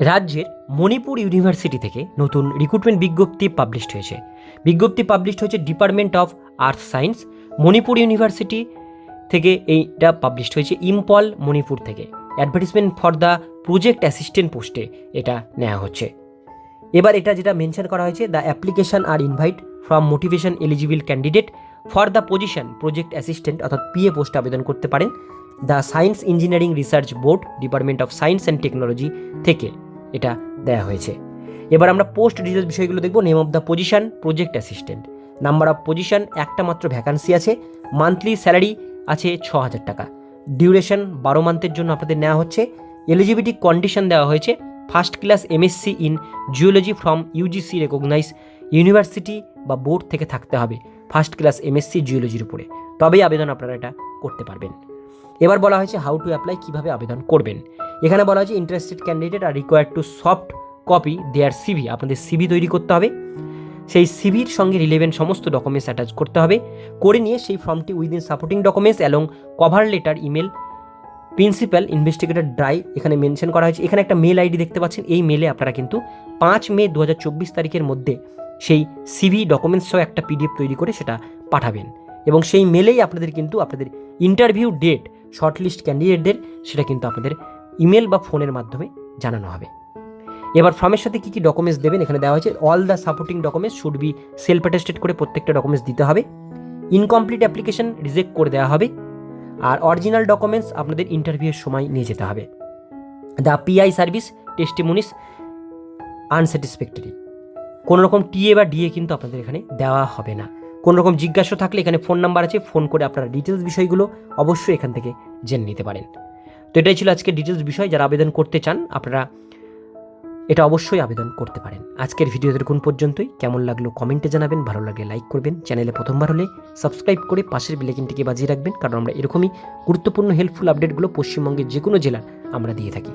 রাজ্যের মণিপুর ইউনিভার্সিটি থেকে নতুন রিক্রুটমেন্ট বিজ্ঞপ্তি পাবলিশড হয়েছে। বিজ্ঞপ্তি পাবলিশড হয়েছে department of earth science Manipur university থেকে এইটা পাবলিশড হয়েছে ইম্পল মণিপুর থেকে। Advertisement for the project assistant পোস্টে এটা নেওয়া হচ্ছে। এবার এটা যেটা মেনশন করা হয়েছে the application are invite from motivation eligible candidate for the position project assistant অর্থাৎ পিএ পোস্টে আবেদন করতে পারেন। The science engineering research board department of science and technology থেকে। এটা দেওয়া হয়েছে। এবার আমরা পোস্ট ডিটেলস বিষয়গুলো দেখব। Name of the position project assistant number of position একটা মাত্র ভ্যাকান্সি আছে। মান্থলি স্যালারি আছে ছ হাজার টাকা। ডিউরেশন বারো মান্থের জন্য আপনাদের নেওয়া হচ্ছে। এলিজিবিলিটি কন্ডিশন দেওয়া হয়েছে। First class MSc in geology from UGC recognise university বা বোর্ড থেকে থাকতে হবে। ফার্স্ট ক্লাস এমএসসি জিওলজির উপরে। তবেই আবেদন আপনারা এটা করতে পারবেন। এবার বলা হয়েছে হাউ টু অ্যাপ্লাই কীভাবে আবেদন করবেন। এখানে বলা হয়েছে interested candidate are required to soft copy their CV আপনাদের সিভি তৈরি করতে হবে। সেই সিভির সঙ্গে রিলেভেন্ট সমস্ত ডকুমেন্টস অ্যাটাচ করতে হবে। করে নিয়ে সেই ফর্মটি within supporting documents along cover letter email principal investigator dry এখানে মেনশন করা হয়েছে। এখানে একটা মেল আইডি দেখতে পাচ্ছেন। এই মেলে আপনারা কিন্তু পাঁচ মে দু হাজার চব্বিশ তারিখের মধ্যে সেই সিভি ডকুমেন্টস সহ একটা পিডিএফ তৈরি করে সেটা পাঠাবেন। এবং সেই মেলেই আপনাদের কিন্তু আপনাদের ইন্টারভিউ ডেট, শর্টলিস্ট ক্যান্ডিডেটদের সেটা কিন্তু আপনাদের ইমেল বা ফোনের মাধ্যমে জানানো হবে। এবার ফর্মের সাথে কী কী ডকুমেন্টস দেবেন এখানে দেওয়া হয়েছে all the supporting documents should be self attested করে প্রত্যেকটা ডকুমেন্টস দিতে হবে ইনকমপ্লিট অ্যাপ্লিকেশন রিজেক্ট করে দেওয়া হবে, আর অরিজিনাল ডকুমেন্টস আপনাদের ইন্টারভিউয়ের সময় নিয়ে যেতে হবে। The PI service testimonies unsatisfactory কোনো রকম টিএ বা ডিএ কিন্তু আপনাদের এখানে দেওয়া হবে না। কোনো রকম জিজ্ঞাসা থাকলে এখানে ফোন নাম্বার আছে, ফোন করে আপনারা ডিটেলস বিষয়গুলো অবশ্যই এখান থেকে জেনে নিতে পারেন। তো এটাই ছিল আজকে ডিটেলস বিষয়, যারা আবেদন করতে চান, আপনারা এটা অবশ্যই আবেদন করতে পারেন। আজকের ভিডিওতে কোন পর্যন্তই। কেমন লাগল কমেন্টে জানাবেন, ভালো লাগলে লাইক করবেন। চ্যানেলে প্রথমবার হলে সাবস্ক্রাইব করে পাশের বিলেকিনটিকে বাজিয়ে রাখবেন, কারণ আমরা এরকমই গুরুত্বপূর্ণ হেল্পফুল আপডেটগুলো পশ্চিমবঙ্গের যে কোনো জেলার আমরা দিয়ে থাকি।